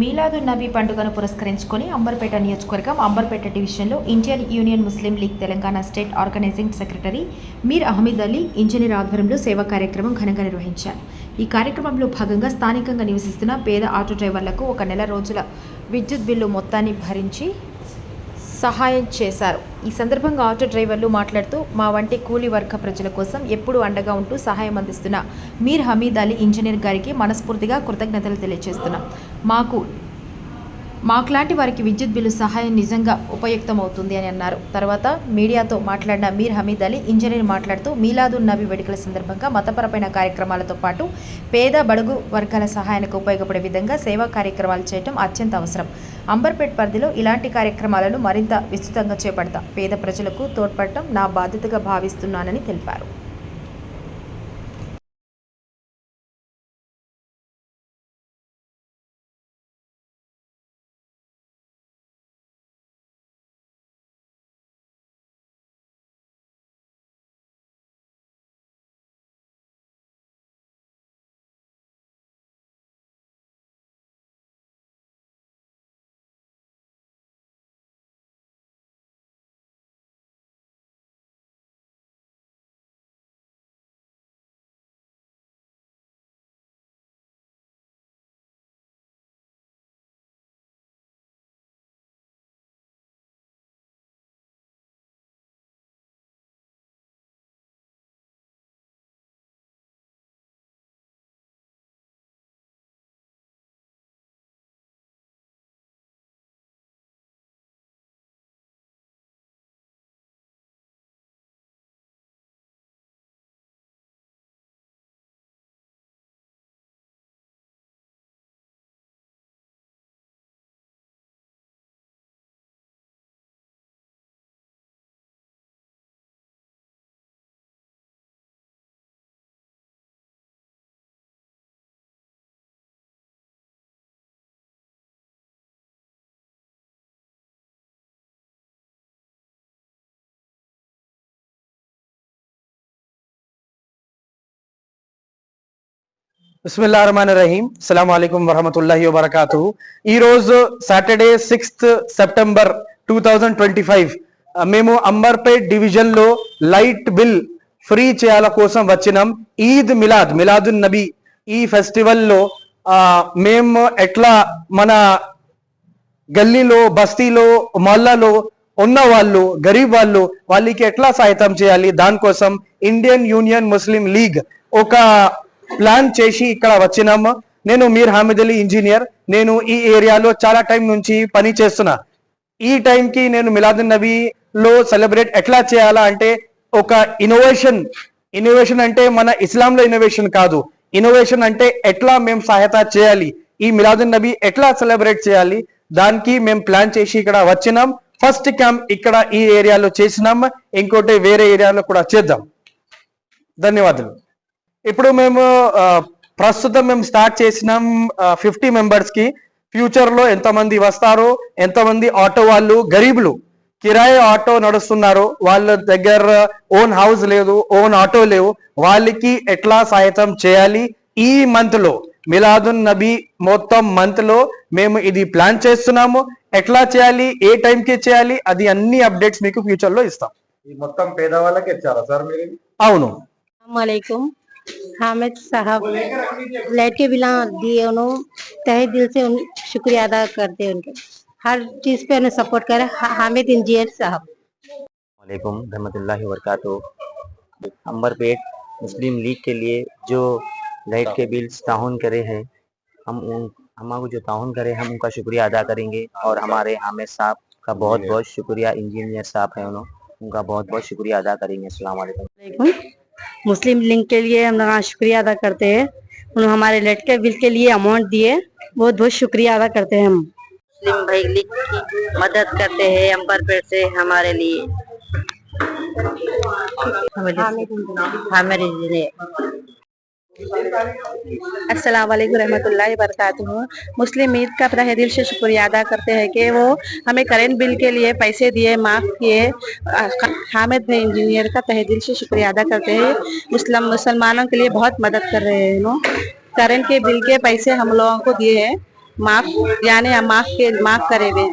మీలాదు నబీ పండుగను పురస్కరించుకొని అంబర్పేట నియోజకవర్గం అంబర్పేట డివిజన్లో Indian Union Muslim League Telangana state organising secretary Mir Ahmed Ali engineer ఆధ్వర్యంలో సేవా కార్యక్రమం ఘనంగా నిర్వహించారు. ఈ కార్యక్రమంలో భాగంగా స్థానికంగా నివసిస్తున్న పేద ఆటో డ్రైవర్లకు ఒక నెల రోజుల విద్యుత్ బిల్లు మొత్తాన్ని భరించి సహాయం చేశారు. ఈ సందర్భంగా ఆటో డ్రైవర్లు మాట్లాడుతూ మా వంటి కూలీ వర్గ ప్రజల కోసం ఎప్పుడూ అండగా ఉంటూ సహాయం అందిస్తున్న మీర్ హమీద్ అలీ ఇంజనీర్ గారికి మనస్ఫూర్తిగా కృతజ్ఞతలు తెలియజేస్తున్నాం. మాకు మాకులాంటి వారికి విద్యుత్ బిల్లు సహాయం నిజంగా ఉపయుక్తమవుతుంది అని అన్నారు. తర్వాత మీడియాతో మాట్లాడిన మీర్ హమీద్ అలీ ఇంజనీర్ మాట్లాడుతూ మీలాదున్ నబీ వేడుకల సందర్భంగా మతపరమైన కార్యక్రమాలతో పాటు పేద బడుగు వర్గాల సహాయానికి ఉపయోగపడే విధంగా సేవా కార్యక్రమాలు చేయడం అత్యంత అవసరం. అంబర్పేట్ పరిధిలో ఇలాంటి కార్యక్రమాలను మరింత విస్తృతంగా చేపడతాం. పేద ప్రజలకు తోడ్పడటం నా బాధ్యతగా భావిస్తున్నానని తెలిపారు. బిస్మిల్లాహ్ రహీం అస్సలం వరహమతుల్లాహి వబర్కాతు. ఈ రోజు Saturday sixth September two thousand twenty five. మేము అంబర్పేట్ డివిజన్లో లైట్ బిల్ ఫ్రీ చేయాల కోసం వచ్చినాం. ఈద్ మిలాద్ మిలాదున్ నబీ. ఈ ఫెస్టివల్లో ఆ, మేము ఎట్లా మన గల్లీలో బస్తీలో మొహల్లాలో ఉన్న వాళ్ళు గరీబ్ వాళ్ళు వాళ్ళకి ఎట్లా సహాయతం చేయాలి? దానికోసం ఇండియన్ యూనియన్ ముస్లిం లీగ్ ఒక ప్లాన్ చేసి ఇక్కడ వచ్చినాము. నేను మీర్ హామిద్ అలీ ఇంజనీర్ నేను ఈ ఏరియాలో చాలా టైం నుంచి పని చేస్తున్నా. ఈ టైంకి నేను మిలాదున్ నబీలో సెలబ్రేట్ ఎట్లా చేయాలా అంటే ఒక ఇన్నోవేషన్ ఇన్నోవేషన్ అంటే మన ఇస్లాంలో ఇన్నోవేషన్ కాదు. ఇన్నోవేషన్ అంటే ఎట్లా మేము సహాయత చేయాలి? ఈ మిలాదున్ నబీ ఎట్లా సెలబ్రేట్ చేయాలి? దానికి మేము ప్లాన్ చేసి ఇక్కడ వచ్చినాం. ఫస్ట్ క్యాంప్ ఇక్కడ ఈ ఏరియాలో చేసినాం. ఇంకోటి వేరే ఏరియాలో కూడా చేద్దాం. ధన్యవాదాలు. ఇప్పుడు మేము ప్రస్తుతం మేము స్టార్ట్ చేసినాం ఫిఫ్టీ మెంబర్స్కి. ఫ్యూచర్లో ఎంతమంది వస్తారు ఎంతమంది ఆటో వాళ్ళు గరీబులు. కిరాయి ఆటో నడుస్తున్నారు వాళ్ళ దగ్గర ఓన్ హౌస్ లేదు ఓన్ ఆటో లేవు. వాళ్ళకి ఎట్లా సాయంత్రం చేయాలి? ఈ మంత్లో మిలాదున్ నబీ మొత్తం మంత్లో మేము ఇది ప్లాన్ చేస్తున్నాము. ఎట్లా చేయాలి ఏ టైం కి చేయాలి అది అన్ని అప్డేట్స్ మీకు ఫ్యూచర్లో ఇస్తాం. మొత్తం పేదవాళ్ళకి ఇచ్చారా సార్ మీరు? అవును. हामिद साहब लाइट के बिना दिए उन्होंने तहे दिल से उन शुक्रिया अदा करते हैं उनके। हर चीज़ पे उन्हें सपोर्ट करे। हामिद इंजीनियर साहब। वालेकुम रहमतुल्लाहि वबरकातु अंबरपेट मुस्लिम लीग के लिए जो लाइट के बिल्स ताउन करे हैं हम उन हमारे जो ताउन करे हम उनका शुक्रिया अदा करेंगे। और हमारे हामिद साहब का बहुत बहुत शुक्रिया इंजीनियर साहब हैं उन्होंने उनका बहुत बहुत शुक्रिया अदा करेंगे। वालेकुम। मुस्लिम लिंक के लिए हम लोग शुक्रिया अदा करते हैं। उन्होंने हमारे लटके के बिल के लिए अमाउंट दिए। बहुत बहुत शुक्रिया अदा करते हैं हम। मुस्लिम भाई लीग की मदद करते हैं अंबरपेट से हमारे लिए। इंजीनियर अस्सलाम वालेकुम मुस्लिम ईद का तहे दिल से शुक्रिया अदा करते हैं कि वो हमें करेंट बिल के लिए पैसे दिए, माफ़ किए। हामिद भाई इंजीनियर का तहे दिल से शुक्रिया अदा करते हैं। मुस्लिम, मुसलमानों के लिए बहुत मदद कर रहे हैं इन्हों करेंट के बिल के पैसे हम लोगों को दिए हैं। माफ़, यानी माफ़ के, माफ़ करे हुए